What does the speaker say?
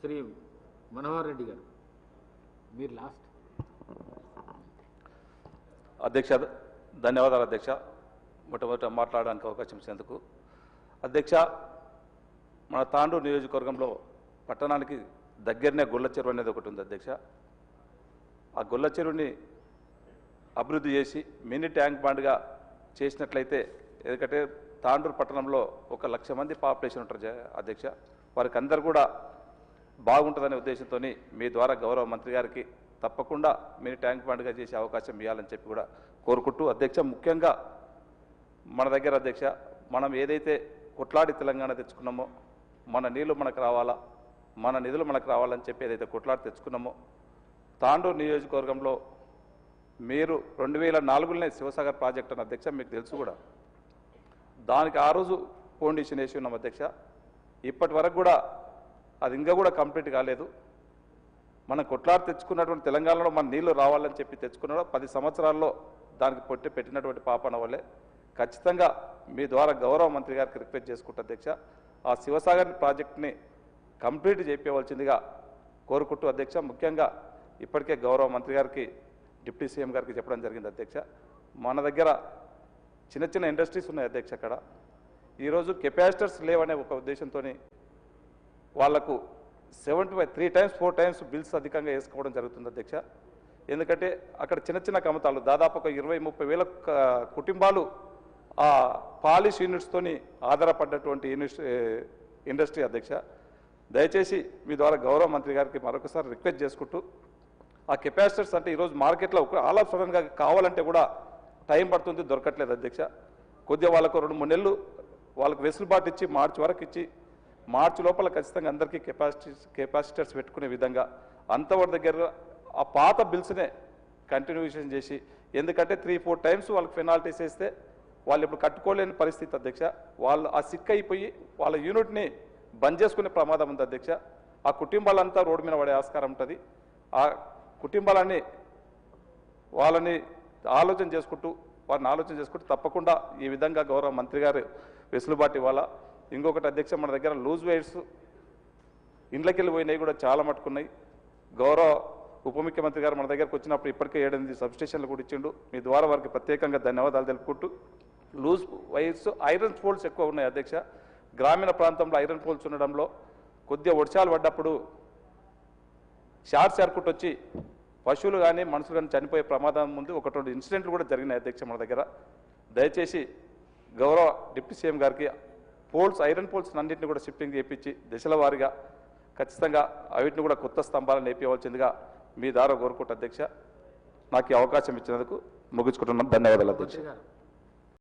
శ్రీ మనోహర్ రెడ్డి గారు. మీరు లాస్ట్. అధ్యక్ష ధన్యవాదాలు అధ్యక్ష. మొట్టమొదట మాట్లాడడానికి అవకాశం ఇచ్చేందుకు అధ్యక్ష మన తాండూరు నియోజకవర్గంలో పట్టణానికి దగ్గరనే గొల్ల చెరువు అనేది ఒకటి ఉంది అధ్యక్ష. ఆ గొల్ల చెరువుని అభివృద్ధి చేసి మినీ ట్యాంక్ బాండ్గా చేసినట్లయితే ఎందుకంటే తాండూరు పట్టణంలో ఒక లక్ష మంది పాపులేషన్ ఉంటారు అధ్యక్ష. వారికి అందరు కూడా బాగుంటుందనే ఉద్దేశంతో మీ ద్వారా గౌరవ మంత్రి గారికి తప్పకుండా మీరు ట్యాంక్ బండ్గా చేసే అవకాశం ఇవ్వాలని చెప్పి కూడా కోరుకుంటూ అధ్యక్ష ముఖ్యంగా మన దగ్గర అధ్యక్ష మనం ఏదైతే కొట్లాడి తెలంగాణ తెచ్చుకున్నామో మన నీళ్ళు మనకు రావాలా మన నిధులు మనకు రావాలని చెప్పి ఏదైతే కొట్లాడి తెచ్చుకున్నామో తాండూరు నియోజకవర్గంలో మీరు రెండు వేల నాలుగులోనే శివసాగర్ ప్రాజెక్ట్ అని అధ్యక్ష మీకు తెలుసు కూడా. దానికి ఆ రోజు ఫౌండేషన్ వేసి ఉన్నాం అధ్యక్ష. ఇప్పటి వరకు కూడా అది ఇంకా కూడా కంప్లీట్ కాలేదు. మనం కొట్లాడి తెచ్చుకున్నటువంటి తెలంగాణలో మన నీళ్ళు రావాలని చెప్పి తెచ్చుకున్నాడు పది సంవత్సరాల్లో దానికి పొట్టి పెట్టినటువంటి పాపన వల్లే ఖచ్చితంగా మీ ద్వారా గౌరవ మంత్రి గారికి రిక్వెస్ట్ చేసుకుంటా అధ్యక్ష. ఆ శివసాగర్ ప్రాజెక్ట్ని కంప్లీట్ చేయించవలసిందిగా కోరుకుంటూ అధ్యక్ష. ముఖ్యంగా ఇప్పటికే గౌరవ మంత్రి గారికి డిప్యూటీ సీఎం గారికి చెప్పడం జరిగింది అధ్యక్ష. మన దగ్గర చిన్న చిన్న ఇండస్ట్రీస్ ఉన్నాయి అధ్యక్ష అక్కడ. ఈరోజు కెపాసిటర్స్ లేవనే ఒక ఉద్దేశంతో వాళ్ళకు seventy five three times four times bills అధికంగా వేసుకోవడం జరుగుతుంది అధ్యక్ష. ఎందుకంటే అక్కడ చిన్న చిన్న కమతాలు దాదాపు ఒక ఇరవై ముప్పై వేల కుటుంబాలు ఆ పాలిష్ యూనిట్స్తోని ఆధారపడ్డటువంటి యూనిట్ ఇండస్ట్రీ అధ్యక్ష. దయచేసి మీ ద్వారా గౌరవ మంత్రి గారికి మరొకసారి రిక్వెస్ట్ చేసుకుంటూ ఆ కెపాసిటర్స్ అంటే ఈరోజు మార్కెట్లో ఆల్ ఆఫ్ సడన్గా కావాలంటే కూడా టైం పడుతుంది దొరకట్లేదు అధ్యక్ష. కొద్దిగా వాళ్ళకు రెండు మూడు నెలలు వాళ్ళకు వెసులుబాటు ఇచ్చి మార్చి వరకు ఇచ్చి మార్చి లోపల ఖచ్చితంగా అందరికీ కెపాసిటీ కెపాసిటర్స్ పెట్టుకునే విధంగా అంతవరకు దగ్గర ఆ పాత బిల్స్నే కంటిన్యూషన్ చేసి ఎందుకంటే త్రీ ఫోర్ టైమ్స్ వాళ్ళకి పెనాల్టీస్ వేస్తే వాళ్ళు ఇప్పుడు కట్టుకోలేని పరిస్థితి అధ్యక్ష. వాళ్ళు ఆ సిక్ అయిపోయి వాళ్ళ యూనిట్ని బంద్ చేసుకునే ప్రమాదం ఉంది అధ్యక్ష. ఆ కుటుంబాలంతా రోడ్డు మీద పడే ఆస్కారం ఉంటుంది. ఆ కుటుంబాలన్నీ వాళ్ళని ఆలోచన చేసుకుంటూ వారిని ఆలోచన చేసుకుంటూ తప్పకుండా ఈ విధంగా గౌరవ మంత్రి గారు వెసులుబాటు ఇవ్వాలా. ఇంకొకటి అధ్యక్ష మన దగ్గర లూజ్ వైర్స్ ఇండ్లకెళ్ళి పోయినవి కూడా చాలా మట్టుకున్నాయి గౌరవ ఉప ముఖ్యమంత్రి గారు మన దగ్గరకు వచ్చినప్పుడు ఇప్పటికే ఏడెనిమిది సబ్స్టేషన్లు కూడా ఇచ్చిండు. మీ ద్వారా వారికి ప్రత్యేకంగా ధన్యవాదాలు తెలుపుకుంటూ లూజ్ వైర్స్ ఐరన్ పోల్స్ ఎక్కువ ఉన్నాయి అధ్యక్ష. గ్రామీణ ప్రాంతంలో ఐరన్ పోల్స్ ఉండడంలో కొద్దిగా వర్షాలు పడ్డప్పుడు షార్ట్ సర్క్యూట్ వచ్చి పశువులు కానీ మనుషులు కానీ చనిపోయే ప్రమాదం ముందు ఒకటి రెండు ఇన్సిడెంట్లు కూడా జరిగినాయి అధ్యక్ష మన దగ్గర. దయచేసి గౌరవ డిప్యూటీ సీఎం గారికి పోల్స్ ఐరన్ పోల్స్ అన్నింటిని కూడా షిఫ్టింగ్ చేయించి దశల వారీగా ఖచ్చితంగా వీటిని కూడా కొత్త స్తంభాలను నేర్పించవలసిందిగా మీ దారా కోరుకుంటా అధ్యక్ష నాకు ఈ అవకాశం ఇచ్చినందుకు ముగించుకుంటున్నాను ధన్యవాదాలు అధ్యక్ష.